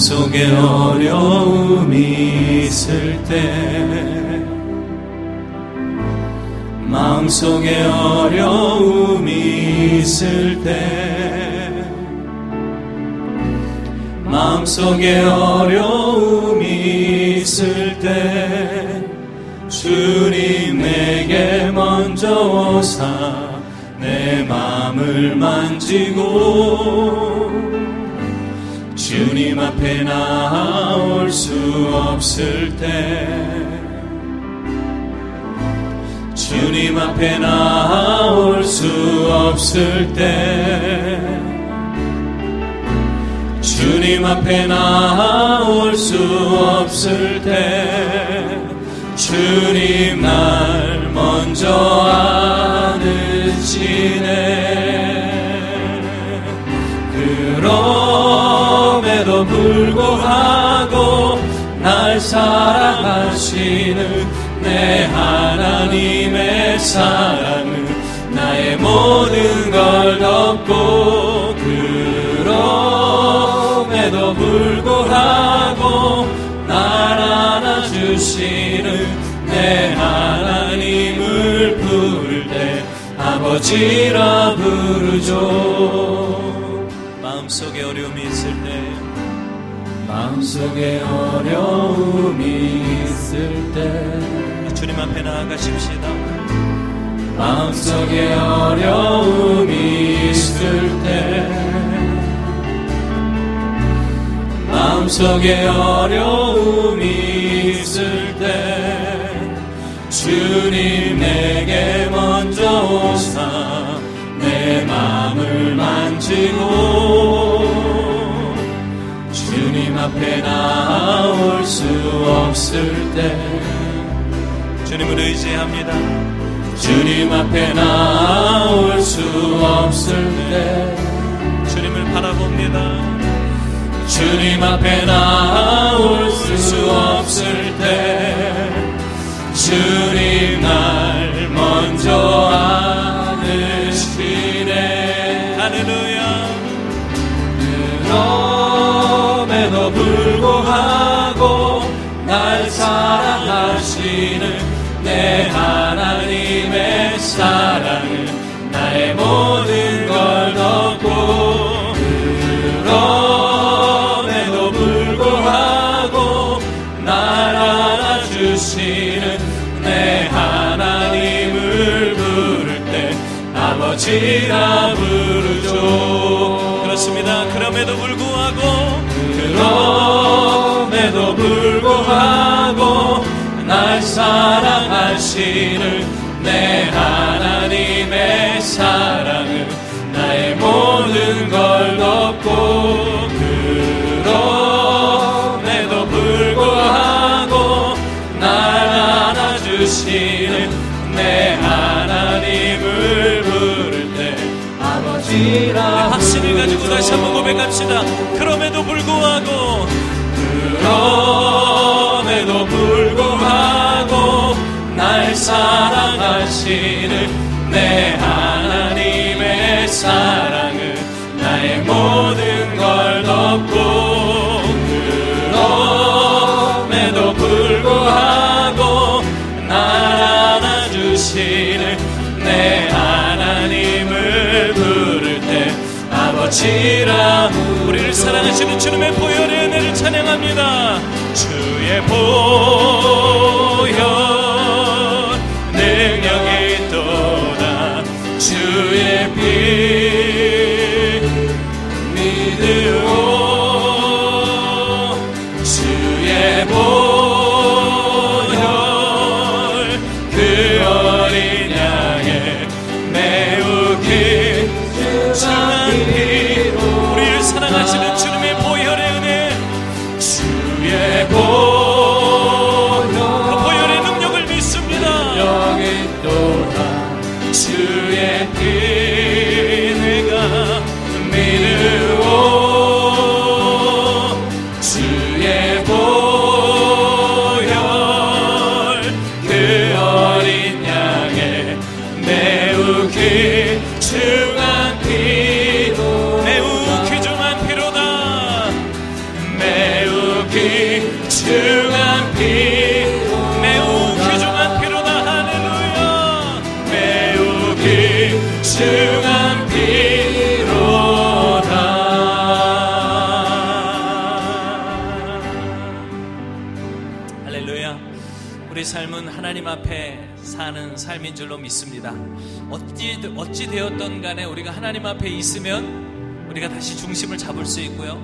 마음속에 어려움이 있을 때 마음속에 어려움이 있을 때 마음속에 어려움이 있을 때 주님 내게 먼저 오사 내 마음을 만지고 주님 앞에 나올 수 없을 때 주님 앞에 나올 수 없을 때 주님 앞에 나올 수 없을 때 주님 날 먼저 안으시네 불구하고 날 사랑하시는 내 하나님의 사랑은 나의 모든 걸 덮고 그럼에도 불구하고 날 안아주시는 내 하나님을 부를 때 아버지라 부르죠. 마음속에 어려움이 있을 때 마음속에 어려움이 있을 때 주님 앞에 나아가십시다. 마음속에 어려움이 있을 때 마음속에 어려움이 있을 때 주님 내게 먼저 오사 내 마음을 만지고 앞에 나올 수 없을 때. 주님을 의지합니다. 주님 앞에 나올 수 없을 때. 주님을 바라봅니다. 주님 앞에 나올 수 없을 때. 주님 불구하 사랑하시는 내 하나님의 사랑은 나의 모든 걸 덮고 그럼에도 불구하고 날 안아주시는 내 하나님을 부를 때 아버지라 확신을 가지고 다시 한번 고백합시다. 사랑하시는 내 하나님의 사랑은 나의 모든 걸 덮고 그럼에도 불구하고 날 안아주시는 내 하나님을 부를 때 아버지라 우리를 사랑하시는 주님의 보혈의 은혜를 찬양합니다. 주의 보혈 주 우리 삶은 하나님 앞에 사는 삶인 줄로 믿습니다. 어찌, 어찌 되었던 간에 우리가 하나님 앞에 있으면 우리가 다시 중심을 잡을 수 있고요.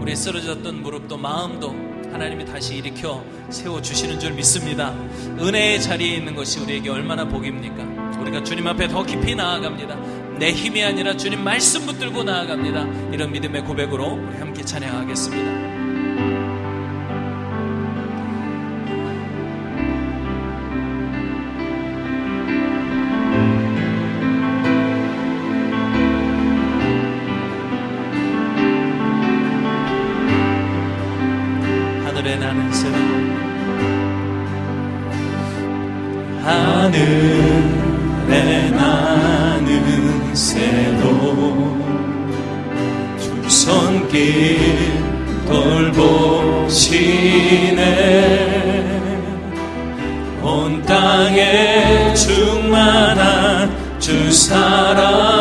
우리의 쓰러졌던 무릎도 마음도 하나님이 다시 일으켜 세워주시는 줄 믿습니다. 은혜의 자리에 있는 것이 우리에게 얼마나 복입니까? 우리가 주님 앞에 더 깊이 나아갑니다. 내 힘이 아니라 주님 말씀 붙들고 나아갑니다. 이런 믿음의 고백으로 우리 함께 찬양하겠습니다. 새로 하늘에 나는 새도 두 손길 돌보시네 온 땅에 충만한 주 사랑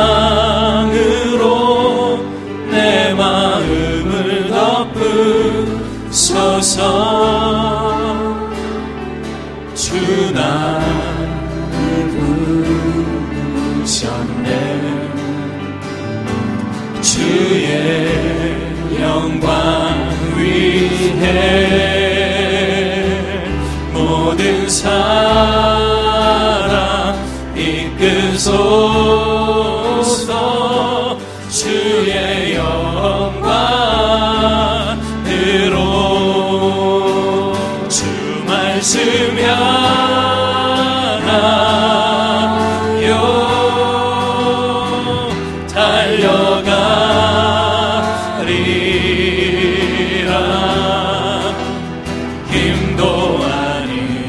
힘도 아닌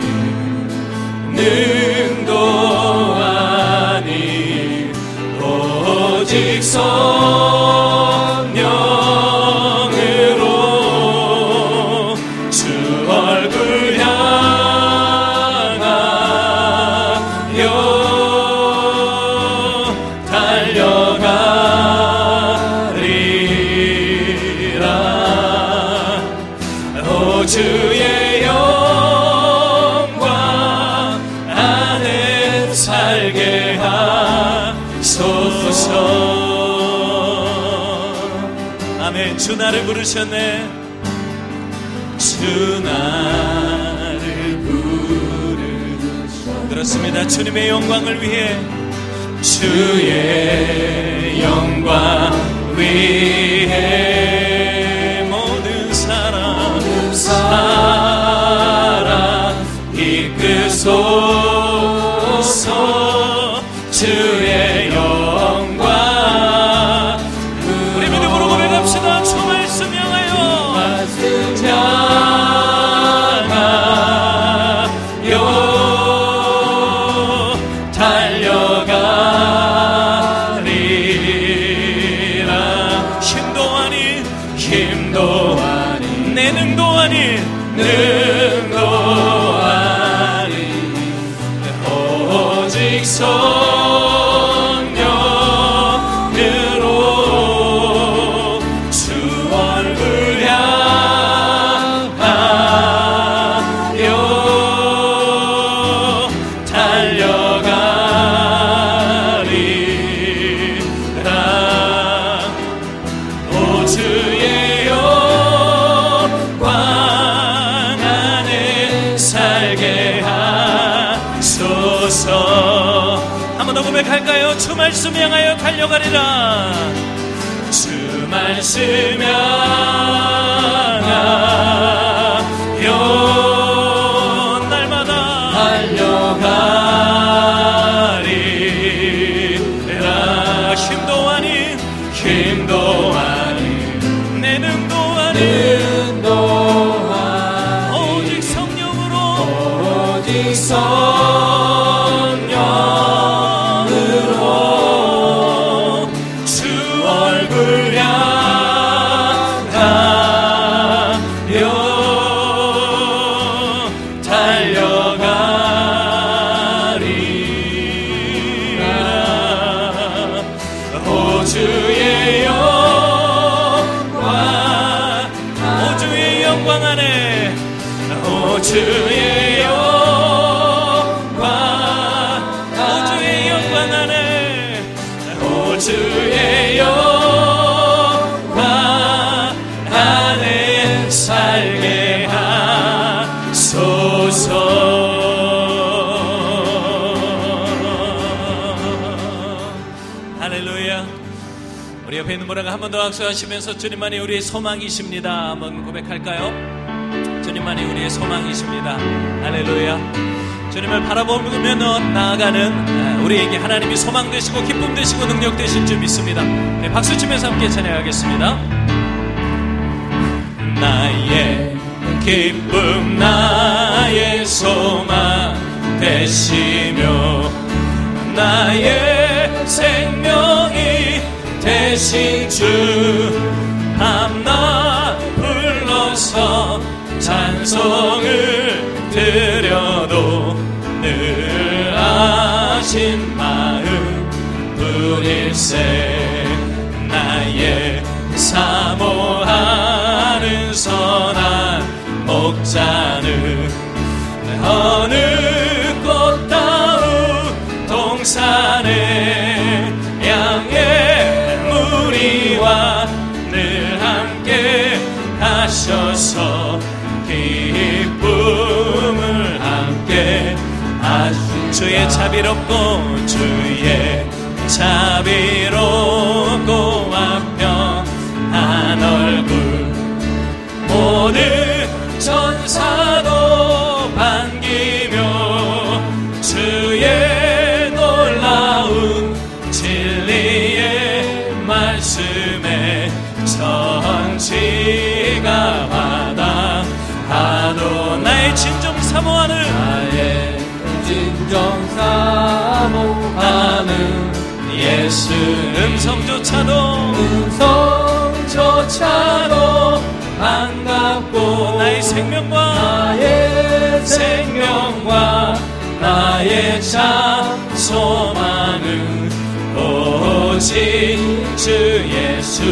능 아멘 주 나를 부르셨네. 주 나를 부르셨네. 그렇습니다. 주님의 영광을 위해 주의 영광 위해 모든 사람 사랑 이끄소 하소서. 한 번 더 고백할까요? 주 말씀 향하여 달려가리라. 주 말씀 향하여 옆에 있는 분에게 한번 더 악수하시면서 주님만이 우리의 소망이십니다. 한번 고백할까요? 주님만이 우리의 소망이십니다. 할렐루야. 주님을 바라보며 나아가는 아, 우리에게 하나님이 소망 되시고 기쁨 되시고 능력 되실 줄 믿습니다. 네, 박수 치면서 함께 찬양하겠습니다. 나의 기쁨 나의 소망 되시며 나의 생명이 되신 주 밤낮 불러서 찬송을 드려도 늘 아신 마음 뿐일세 자비롭고 주의 자비롭 예수 음성조차도 음성조차도 반갑고 나의 생명과 나의 생명과 나의 참 소망은 오직 주 예수.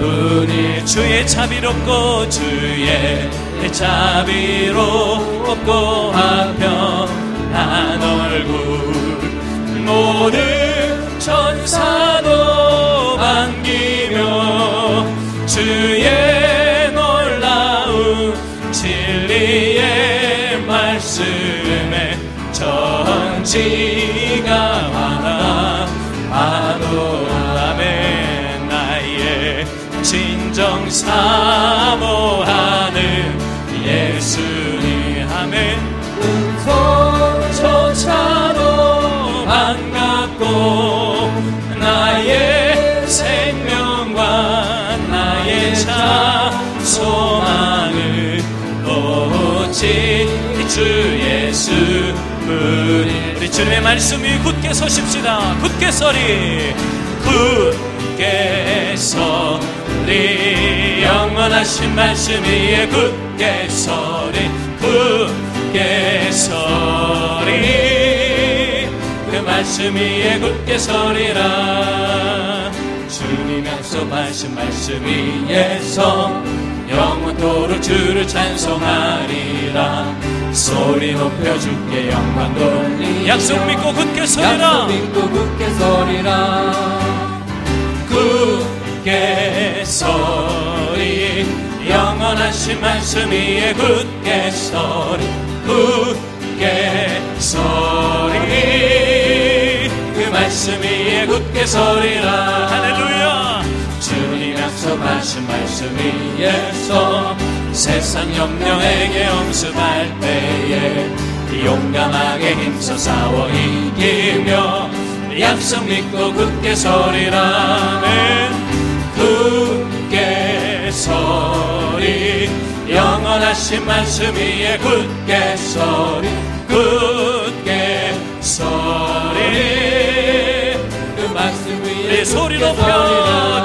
뿐이 주의 자비롭고 주의 자비롭고 화평한 얼굴 모든 천사도 반기며 주의 놀라운 진리의 말씀에 천지가 하나 아멘 나의 진정 사 뿐이 우리 주님의 말씀이 굳게 서십시다. 굳게 서리. 굳게 서리 영원하신 말씀 위에 굳게 서리. 굳게 서리. 그 말씀 위에 굳게 서리라. 주님 약속하신 말씀 위에서 영원토록 주를 찬송하리라. 소리 높여 주께 영광 돌리 약속 믿고 굳게 서리라. 믿고 굳게 서리라. 굳게 서리. 영원하신 말씀 위에 굳게 서리. 굳게 서리. 그 말씀 위에 굳게 서리라. 할렐루야 주님 약속하신 말씀 위에서 세상 염려에게 엄습할 때에 용감하게 힘써 싸워 이기며 약속 믿고 굳게 서리라 아멘 굳게 서리 영원하신 말씀 위에 굳게 서리 굳게 서리 그 말씀 위에 내 소리 높여.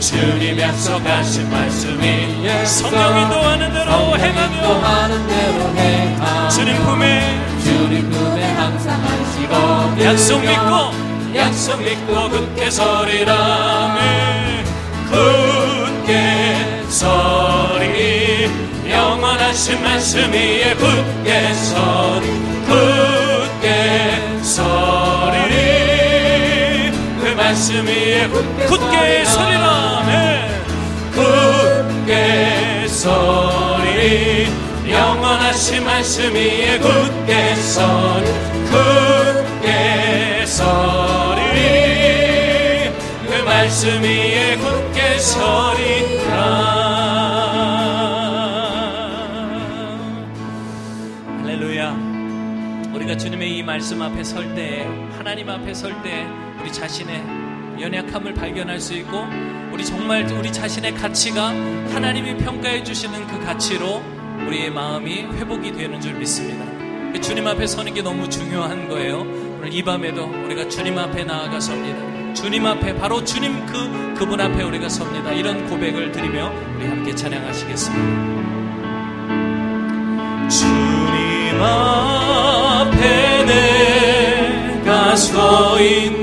주님 약속하신 말씀 위에 성령 인도하는 대로 행하며 주님 품에 주님 품에 항상 안식어 약속 믿고 약속 믿고 굳게 서리라 네. 굳게 서리 영원하신 말씀 위에 굳게 서리 굳게 말씀 위에 굳게, 서리라 네. 굳게 서리. 영원하신 말씀 위에 굳게 서리 굳게 서리. 그 말씀 위에 굳게 서리라. 주님의 이 말씀 앞에 설 때, 하나님 앞에 설 때, 우리 자신의 연약함을 발견할 수 있고, 우리 정말 우리 자신의 가치가 하나님이 평가해 주시는 그 가치로 우리의 마음이 회복이 되는 줄 믿습니다. 그 주님 앞에 서는 게 너무 중요한 거예요. 오늘 이 밤에도 우리가 주님 앞에 나아가 섭니다. 주님 앞에 바로 주님 그 그분 앞에 우리가 섭니다. 이런 고백을 드리며 우리 함께 찬양하시겠습니다. 주님 앞에 내가 서 있네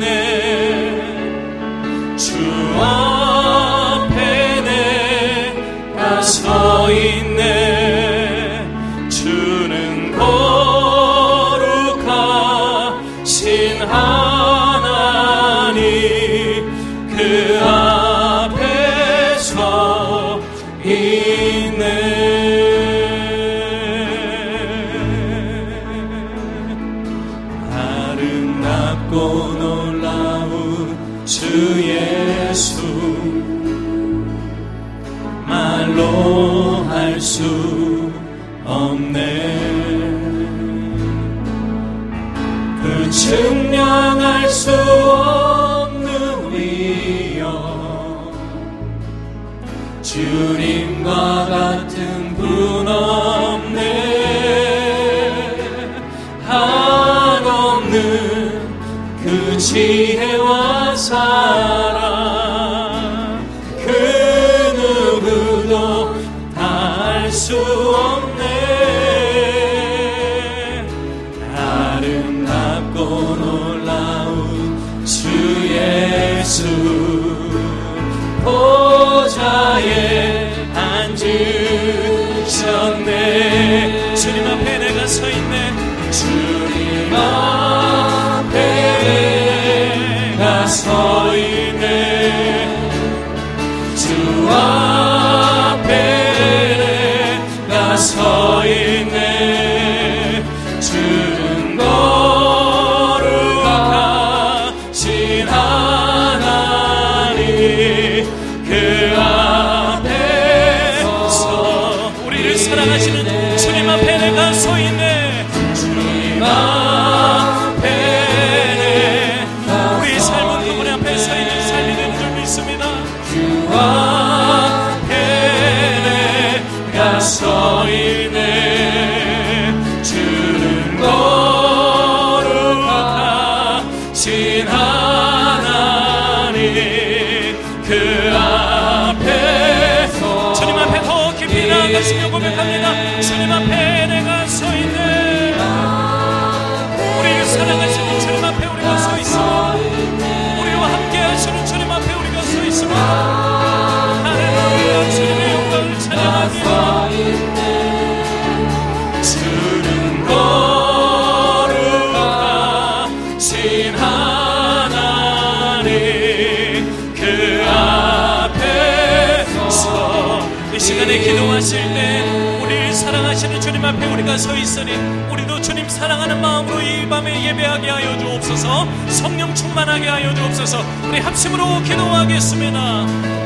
말로 할 수 없네. 그 증명할 수 없는 위엄 주님과 같은 분 없네. 한 없는 그 지혜 주님 시간에 기도하실 때 우리를 사랑하시는 주님 앞에 우리가 서 있으니 우리도 주님 사랑하는 마음으로 이 밤에 예배하게 하여 주옵소서 성령 충만하게 하여 주옵소서. 우리 합심으로 기도하겠습니다